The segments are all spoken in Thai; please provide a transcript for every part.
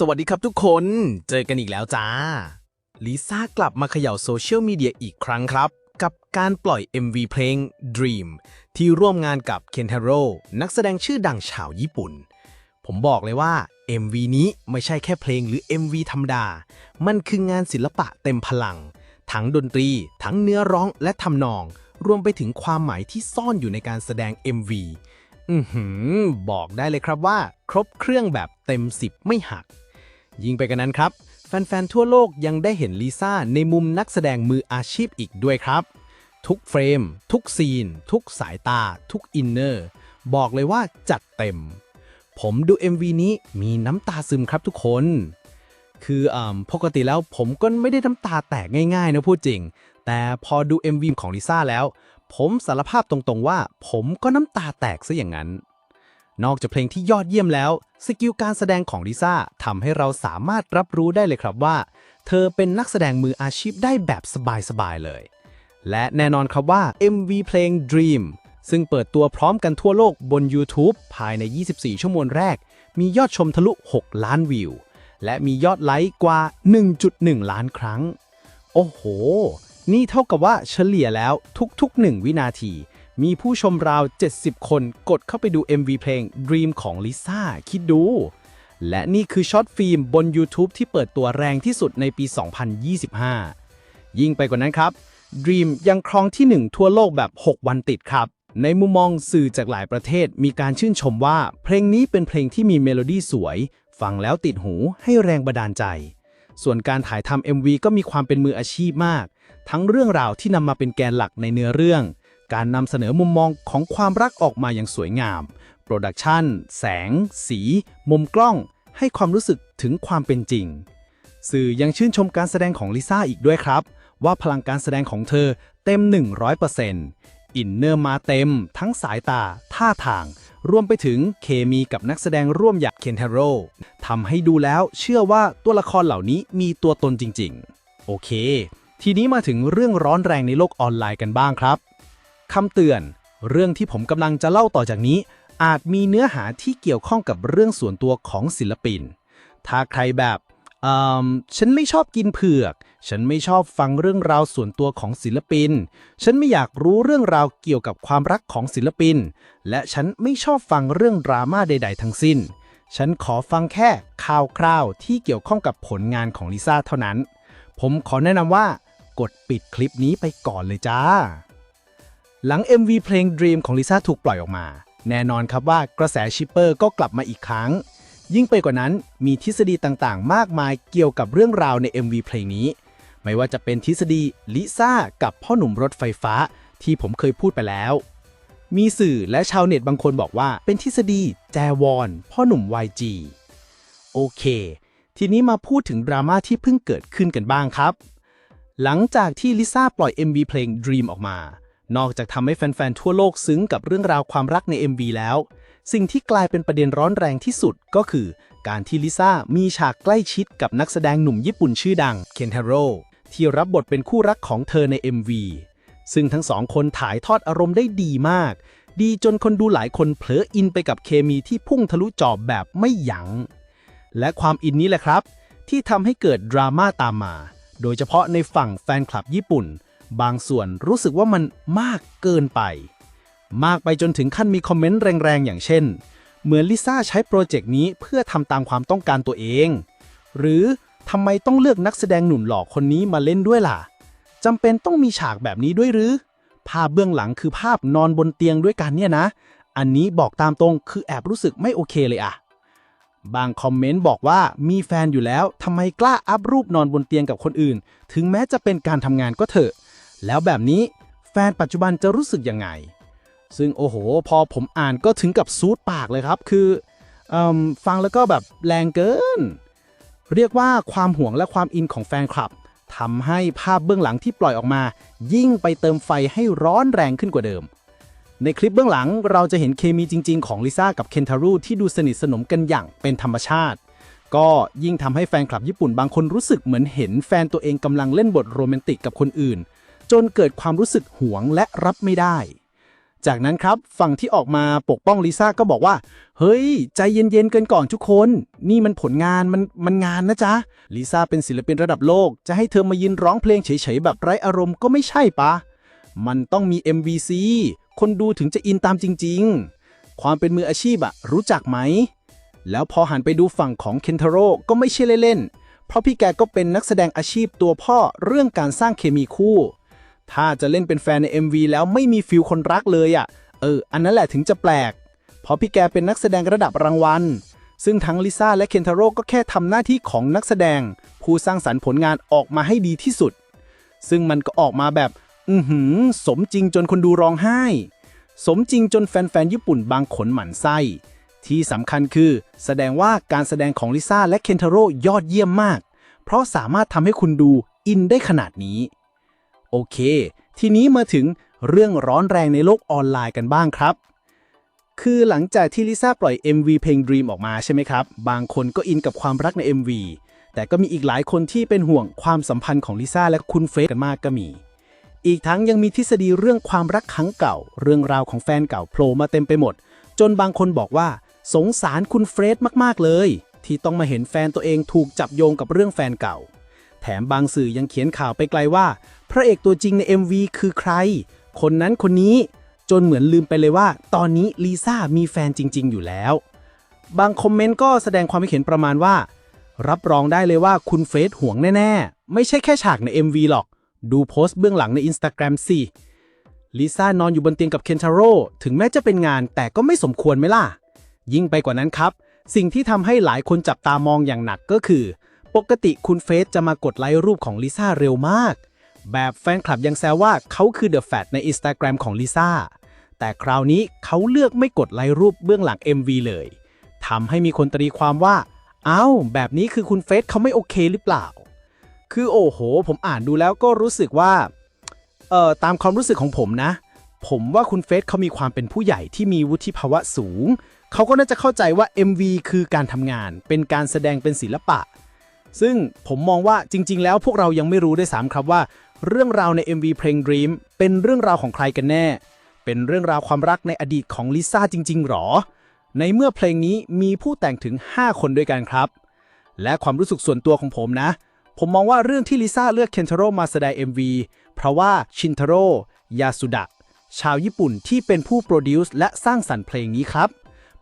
สวัสดีครับทุกคน เจอกันอีกแล้วจ้า ลิซ่ากลับมาเขย่าโซเชียลมีเดียอีกครั้งครับ กับการปล่อย MV เพลง Dream ที่ร่วมงานกับเคนทาโร่นักแสดงชื่อดังชาวญี่ปุ่น ผมบอกเลยว่า MV นี้ไม่ใช่แค่เพลงหรือ MV ธรรมดา มันคืองานศิลปะเต็มพลัง ทั้งดนตรี ทั้งเนื้อร้องและทำนอง รวมไปถึงความหมายที่ซ่อนอยู่ในการแสดง MV อือหือ บอกได้เลยครับว่า ครบเครื่องแบบเต็ม10ไม่หัก ยิ่งไปกันนั้นครับ แฟน ๆ ทั่วโลกยังได้เห็นลิซ่าในมุมนักแสดงมืออาชีพอีกด้วยครับ ทุกเฟรม ทุกซีน ทุกสายตา ทุกอินเนอร์ บอกเลยว่าจัดเต็ม ผมดู MV นี้มีน้ำตาซึมครับทุกคน คืออ่าปกติแล้วผมก็ไม่ได้น้ำตาแตกง่ายๆนะพูดจริง แต่พอดู MV ของลิซ่าแล้ว ผมสารภาพตรงๆว่า ผมก็น้ำตาแตกซะอย่างนั้น นอกจากเพลงที่ยอดเยี่ยมแล้ว สกิลการแสดงของลิซ่าทำให้เราสามารถรับรู้ได้เลยครับว่า เธอเป็นนักแสดงมืออาชีพได้แบบสบายๆเลย และแน่นอนครับว่า MV เพลง Dream ซึ่งเปิดตัวพร้อมกันทั่วโลกบน YouTube ภายใน 24 ชั่วโมงแรก มียอดชมทะลุ 6 ล้านวิว และมียอดไลค์กว่า 1.1 ล้านครั้ง โอ้โห นี่เท่ากับว่าเฉลี่ยแล้วทุกๆ 1 วินาที มีผู้ชมราว 70 คนกดเข้าไปดู MV เพลง Dream ของลิซ่าคิดดู และนี่คือช็อตฟิล์มบน YouTube ที่เปิดตัวแรงที่สุดในปี 2025 ยิ่งไปกว่านั้นครับ Dream ยังครองที่ 1 ทั่วโลกแบบ 6 วันติดครับ ในมุมมองสื่อจากหลายประเทศมีการชื่นชมว่า เพลงนี้เป็นเพลงที่มีเมโลดี้สวย ฟังแล้วติดหูให้แรงบันดาลใจ ส่วนการถ่ายทำ MV ก็มีความเป็นมืออาชีพมาก ทั้งเรื่องราวที่นำมาเป็นแกนหลักในเนื้อเรื่อง การนำเสนอมุมมองของความรักออกมาอย่างสวยงาม โปรดักชันแสง สี มุมกล้อง ให้ความรู้สึกถึงความเป็นจริง สื่อยังชื่นชมการแสดงของลิซ่าอีกด้วยครับ ว่าพลังการแสดงของเธอเต็ม 100%อินเนอร์มาเต็ม ทั้งสายตา ท่าทาง รวมไปถึงเคมีกับนักแสดงร่วมอย่างเคนเทโรทำให้ดูแล้วเชื่อว่าตัวละครเหล่านี้มีตัวตนจริง ๆ โอเค ทีนี้มาถึงเรื่องร้อนแรงในโลกออนไลน์กันบ้างครับ คำเตือน เรื่องที่ผมกำลังจะเล่าต่อจากนี้ อาจมีเนื้อหาที่เกี่ยวข้องกับเรื่องส่วนตัวของศิลปิน ถ้าใครแบบอืมฉันไม่ชอบกินเผือก ฉันไม่ชอบฟังเรื่องราวส่วนตัวของศิลปิน ฉันไม่อยากรู้เรื่องราวเกี่ยวกับความรักของศิลปิน และฉันไม่ชอบฟังเรื่องดราม่าใด ๆ ทั้งสิ้น ฉันขอฟังแค่ข่าวคราวที่เกี่ยวข้องกับผลงานของลิซ่าเท่านั้น ผมขอแนะนำว่ากดปิดคลิปนี้ไปก่อนเลยจ้า หลัง MV เพลง Dream ของลิซ่าถูกปล่อยออกมา แน่นอนครับว่ากระแสชิปเปอร์ก็กลับมาอีกครั้ง ยิ่งไปกว่านั้นมีทฤษฎีต่างๆ มากมายเกี่ยวกับเรื่องราวใน MV เพลงนี้ ไม่ว่าจะเป็นทฤษฎีลิซ่ากับพ่อหนุ่มรถไฟฟ้าที่ผมเคยพูดไปแล้ว มีสื่อและชาวเน็ตบางคนบอกว่าเป็นทฤษฎีแจวอน พ่อหนุ่ม YG โอเค ทีนี้มาพูดถึงดราม่าที่เพิ่งเกิดขึ้นกันบ้างครับ หลังจากที่ลิซ่าปล่อย MV เพลง Dream ออกมา นอกจากทำให้แฟนๆ ทั่วโลกซึ้งกับเรื่องราวความรักใน MV แล้ว สิ่งที่กลายเป็นประเด็นร้อนแรงที่สุดก็คือ การที่ลิซ่ามีฉากใกล้ชิดกับนักแสดงหนุ่มญี่ปุ่นชื่อดังเคนทาโร่ที่รับบทเป็นคู่รักของเธอใน MV ซึ่งทั้งสองคนถ่ายทอดอารมณ์ได้ดีมาก ดีจนคนดูหลายคนเผลออินไปกับเคมีที่พุ่งทะลุจอบแบบไม่หยัง้ง และความอินนี้แหละครับ ที่ทำให้เกิดดราม่าตามมา โดยเฉพาะในฝั่งแฟนคลับญี่ปุ่น บางส่วนรู้สึกว่ามันมากเกินไป มากไปจนถึงขั้นมีคอมเมนต์แรงๆ อย่างเช่น เหมือนลิซ่าใช้โปรเจกต์นี้เพื่อทำตามความต้องการตัวเอง หรือทำไมต้องเลือกนักแสดงหนุ่มหล่อคนนี้มาเล่นด้วยล่ะจำเป็นต้องมีฉากแบบนี้ด้วยหรือ ภาพเบื้องหลังคือภาพนอนบนเตียงด้วยกันเนี่ยนะ อันนี้บอกตามตรงคือแอบรู้สึกไม่โอเคเลยอะบางคอมเมนต์บอกว่ามีแฟนอยู่แล้วทำไมกล้าอัพรูปนอนบนเตียงกับคนอื่น ถึงแม้จะเป็นการทำงานก็เถอะ แล้วแบบนี้แฟนปัจจุบันจะรู้สึกยังไง ซึ่งโอ้โห พอผมอ่านก็ถึงกับซูดปากเลยครับ คืออฟังแล้วก็แบบแรงเกิน เรียกว่าความห่วงและความอินของแฟนคลับทำให้ภาพเบื้องหลังที่ปล่อยออกมา ยิ่งไปเติมไฟให้ร้อนแรงขึ้นกว่าเดิม ในคลิปเบื้องหลังเราจะเห็นเคมีจริง ๆ ของลิซ่ากับเคนทารูที่ดูสนิทสนมกันอย่างเป็นธรรมชาติ ก็ยิ่งทำให้แฟนคลับญี่ปุ่นบางคนรู้สึกเหมือนเห็นแฟนตัวเองกำลังเล่นบทโรแมนติกกับคนอื่น จนเกิดความรู้สึกหวงและรับไม่ได้ จากนั้นครับฝั่งที่ออกมาปกป้องลิซ่าก็บอกว่า เฮ้ย ใจเย็นๆกันก่อนทุกคน นี่มันผลงานมันมันงานนะจ๊ะลิซ่าเป็นศิลปินระดับโลก จะให้เธอมายืนร้องเพลงเฉยๆแบบไร้อารมณ์ก็ไม่ใช่ปะมันต้องมี MVC คนดูถึงจะอินตามจริง ๆ ความเป็นมืออาชีพอะรู้จักไหม แล้วพอหันไปดูฝั่งของเคนทาโร่ก็ไม่ใช่เล่นๆ เพราะพี่แกก็เป็นนักแสดงอาชีพตัวพ่อเรื่องการสร้างเคมีคู่ ถ้าจะเล่นเป็นแฟนใน MV แล้วไม่มีฟิลคนรักเลยอะ่ะ เออ อันนั้นแหละถึงจะแปลก เพราะพี่แกเป็นนักแสดงระดับรางวัล ซึ่งทั้งลิซ่าและเคนทาโร่ก็แค่ทำหน้าที่ของนักแสดง ผู้สร้างสรรค์ผลงานออกมาให้ดีที่สุด ซึ่งมันก็ออกมาแบบ อือหือ สมจริงจนคนดูร้องไห้ สมจริงจนแฟนๆญี่ปุ่นบางขนหมั่นไส้ ที่สำคัญคือ แสดงว่าการแสดงของลิซ่าและเคนทาโร่ยอดเยี่ยมมาก เพราะสามารถทำให้คุณดูอินได้ขนาดนี้ โอเค ทีนี้มาถึงเรื่องร้อนแรงในโลกออนไลน์กันบ้างครับ คือหลังจากที่ลิซ่าปล่อย MV เพลง Dream ออกมาใช่ไหมครับ บางคนก็อินกับความรักใน MV แต่ก็มีอีกหลายคนที่เป็นห่วงความสัมพันธ์ของลิซ่าและคุณเฟรดกันมากก็มี อีกทั้งยังมีทฤษฎีเรื่องความรักครั้งเก่า เรื่องราวของแฟนเก่าโผล่มาเต็มไปหมด จนบางคนบอกว่าสงสารคุณเฟรดมาก ๆ เลย ที่ต้องมาเห็นแฟนตัวเองถูกจับโยงกับเรื่องแฟนเก่า แถมบางสื่อยังเขียนข่าวไปไกลว่า พระเอกตัวจริงใน MV คือใคร คนนั้นคนนี้จนเหมือนลืมไปเลยว่า ตอนนี้ลิซ่ามีแฟนจริง ๆ อยู่แล้ว บางคอมเมนต์ก็แสดงความคิดเห็นประมาณว่า รับรองได้เลยว่าคุณเฟสห่วงแน่ ๆ ไม่ใช่แค่ฉากใน MV หรอก ดูโพสต์เบื้องหลังใน Instagram สิลิซ่านอนอยู่บนเตียงกับเคนทาโร่ถึงแม้จะเป็นงานแต่ก็ไม่สมควรไหมล่ะ ยิ่งไปกว่านั้นครับ สิ่งที่ทำให้หลายคนจับตามองอย่างหนักก็คือ ปกติคุณเฟสจะมากดไลค์รูปของลิซ่าเร็วมาก แบบแฟนคลับยังแซวว่าเขาคือเดอะแฟตใน Instagram ของลิซ่า แต่คราวนี้เขาเลือกไม่กดไลค์รูปเบื้องหลัง MV เลยทำให้มีคนตีความว่า เอ้า แบบนี้คือคุณเฟสเขาไม่โอเคหรือเปล่า คือโอ้โห ผมอ่านดูแล้วก็รู้สึกว่า เอ่อ ตามความรู้สึกของผมนะ ผมว่าคุณเฟสเขามีความเป็นผู้ใหญ่ที่มีวุฒิภาวะสูง เขาก็น่าจะเข้าใจว่า MV คือการทำงาน เป็นการแสดงเป็นศิลปะ ซึ่งผมมองว่าจริง ๆ แล้วพวกเรายังไม่รู้ด้วยซ้ำครับว่า เรื่องราวใน MV เพลง Dream เป็นเรื่องราวของใครกันแน่ เป็นเรื่องราวความรักในอดีตของลิซ่าจริง ๆ หรอ ในเมื่อเพลงนี้มีผู้แต่งถึง 5 คนด้วยกันครับ และความรู้สึกส่วนตัวของผมนะ ผมมองว่าเรื่องที่ลิซ่าเลือกเคนทาโร่มาแสดง MV เพราะว่าชินทาโร่ยาสุดะชาวญี่ปุ่นที่เป็นผู้โปรดิวซ์และสร้างสรรค์เพลงนี้ครับ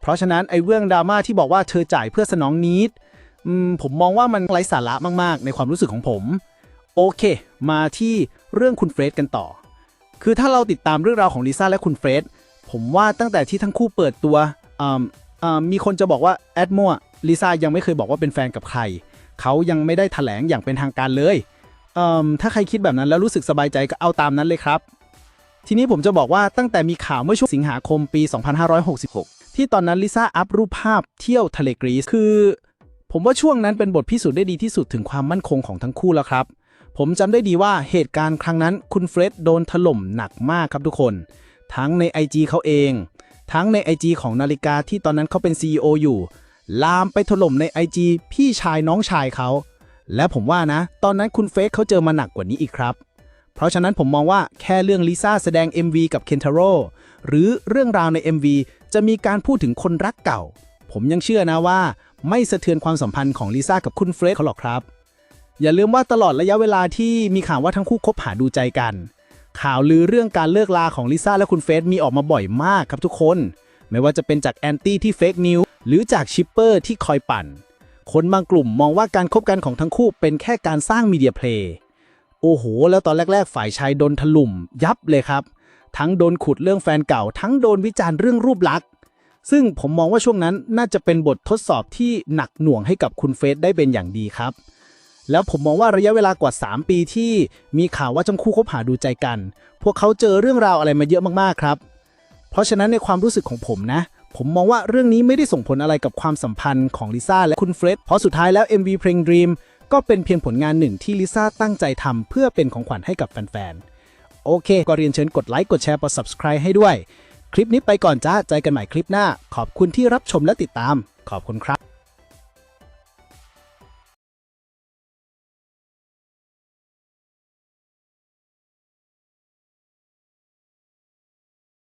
เพราะฉะนั้นไอ้เรื่องดราม่าที่บอกว่าเธอจ่ายเพื่อสนองนิดผมมองว่ามันไร้สาระมากๆ ในความรู้สึกของผม โอเค มาที่เรื่องคุณเฟรดกันต่อ คือถ้าเราติดตามเรื่องราวของลิซ่าและคุณเฟรดผมว่าตั้งแต่ที่ทั้งคู่เปิดตัวมีคนจะบอกว่าแอดมัวลิซ่ายังไม่เคยบอกว่าเป็นแฟนกับใคร เขายังไม่ได้ถแถลงอย่างเป็นทางการเลยเถ้าใครคิดแบบนั้นแล้วรู้สึกสบายใจก็เอาตามนั้นเลยครับ ทีนี้ผมจะบอกว่าตั้งแต่มีข่าวเมื่อช่วงสิงหาคมปี 2566 ที่ตอนนั้นลิซ่าอัพรูปภาพเที่ยวทะเลกรีซคือ ผมว่าช่วงนั้นเป็นบทพิสูจน์ได้ดีที่สุดถึงความมั่นคงของทั้งคู่แล้วครับ ผมจำได้ดีว่าเหตุการณ์ครั้งนั้นคุณเฟร็ดโดนถล่มหนักมากครับทุกคน ทั้งใน IG เขาเอง ทั้งใน IG ของนาฬิกาที่ตอนนั้นเขาเป็น CEO อยู่ ลามไปถล่มใน IG พี่ชายน้องชายเขา และผมว่านะ ตอนนั้นคุณเฟสเขาเจอมาหนักกว่านี้อีกครับ เพราะฉะนั้นผมมองว่าแค่เรื่องลิซ่าแสดง MV กับเคนทาโร่หรือเรื่องราวใน MV จะมีการพูดถึงคนรักเก่า ผมยังเชื่อนะว่า ไม่สะเทือนความสัมพันธ์ของลิซ่ากับคุณเฟรดเขาหรอกครับ อย่าลืมว่าตลอดระยะเวลาที่มีข่าวว่าทั้งคู่คบหาดูใจกัน ข่าวลือเรื่องการเลิกลาของลิซ่าและคุณเฟสมีออกมาบ่อยมากครับทุกคน ไม่ว่าจะเป็นจากแอนตี้ที่เฟกนิวหรือจากชิปเปอร์ที่คอยปั่น คนบางกลุ่มมองว่าการคบกันของทั้งคู่เป็นแค่การสร้างมีเดียเพลย์โอ้โห แล้วตอนแรก ๆ ฝ่ายชายโดนถล่ม ยับเลยครับ ทั้งโดนขุดเรื่องแฟนเก่า ทั้งโดนวิจารณ์เรื่องรูปลักษณ์ซึ่งผมมองว่าช่วงนั้นน่าจะเป็นบททดสอบที่หนักหน่วงให้กับคุณเฟสได้เป็นอย่างดีครับ แล้วผมมองว่าระยะเวลากว่า 3 ปีที่มีข่าวว่าทั้งคู่คบหาดูใจกัน พวกเขาเจอเรื่องราวอะไรมาเยอะมากๆครับ เพราะฉะนั้นในความรู้สึกของผมนะ ผมมองว่าเรื่องนี้ไม่ได้ส่งผลอะไรกับความสัมพันธ์ของลิซ่าและคุณเฟร็ดเพราะสุดท้ายแล้ว MV เพลง Dream ก็เป็นเพียงผลงานหนึ่งที่ลิซ่าตั้งใจทำเพื่อเป็นของขวัญให้กับแฟนๆ โอเค ก็เรียนเชิญกดไลค์กดแชร์กด subscribe ให้ด้วย คลิปนี้ไปก่อนจ้าเจกันใหม่คลิปหน้า ขอบคุณที่รับชมและติดตาม ขอบคุณครับ